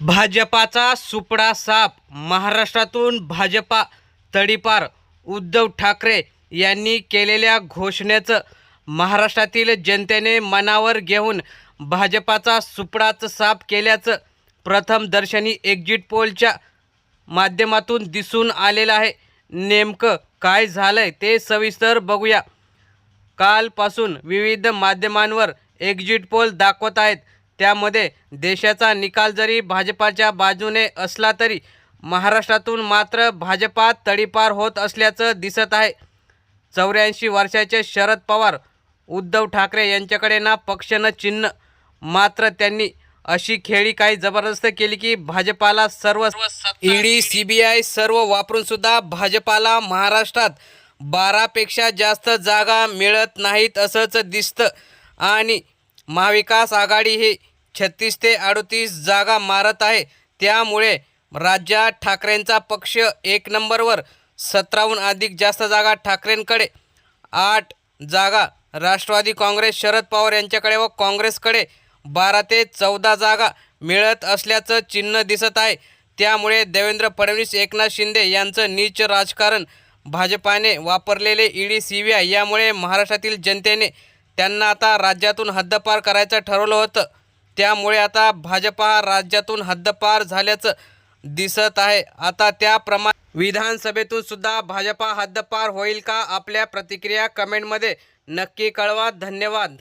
भाजपाचा सुपडा साप महाराष्ट्रातून भाजपा तडीपार उद्धव ठाकरे यांनी केलेल्या घोषणेचं महाराष्ट्रातील जनतेने मनावर घेऊन भाजपाचा सुपडाच साप केल्याचं प्रथम दर्शनी एक्झिट पोलच्या माध्यमातून दिसून आलेलं आहे. नेमकं काय झालंय ते सविस्तर बघूया. कालपासून विविध माध्यमांवर एक्झिट पोल दाखवत आहेत. त्यामध्ये देशाचा निकाल जरी भाजपाच्या बाजूने असला तरी महाराष्ट्रातून मात्र भाजपा तडीपार होत असल्याचं दिसत आहे. चौऱ्याऐंशी वर्षाचे शरद पवार उद्धव ठाकरे यांच्याकडे ना पक्ष न चिन्ह. मात्र त्यांनी अशी खेळी काही जबरदस्त केली की भाजपाला सर्व ईडी सीबीआय सर्व वापरून सुद्धा भाजपाला महाराष्ट्रात बारापेक्षा जास्त जागा मिळत नाहीत असंच दिसतं. आणि महाविकास आघाडी ही छत्तीस ते अडतीस जागा मारत आहे. त्यामुळे राज्यात ठाकरेंचा पक्ष एक नंबरवर सतराहून अधिक जास्त जागा ठाकरेंकडे आठ जागा राष्ट्रवादी काँग्रेस शरद पवार यांच्याकडे व काँग्रेसकडे बारा ते चौदा जागा मिळत असल्याचं चिन्ह दिसत आहे. त्यामुळे देवेंद्र फडणवीस एकनाथ शिंदे यांचं नीच राजकारण भाजपाने वापरलेले ईडी सी बी आय यामुळे महाराष्ट्रातील जनतेने त्यांना आता राज्यातून हद्दपार करायचं ठरवलं होतं. त्यामुळे आता भाजपा हा राज्यातून हद्दपार झाल्याचं दिसत आहे. आता त्याप्रमाणे विधानसभेतून सुद्धा भाजपा हद्दपार होईल का? आपल्या प्रतिक्रिया कमेंटमध्ये नक्की कळवा. धन्यवाद.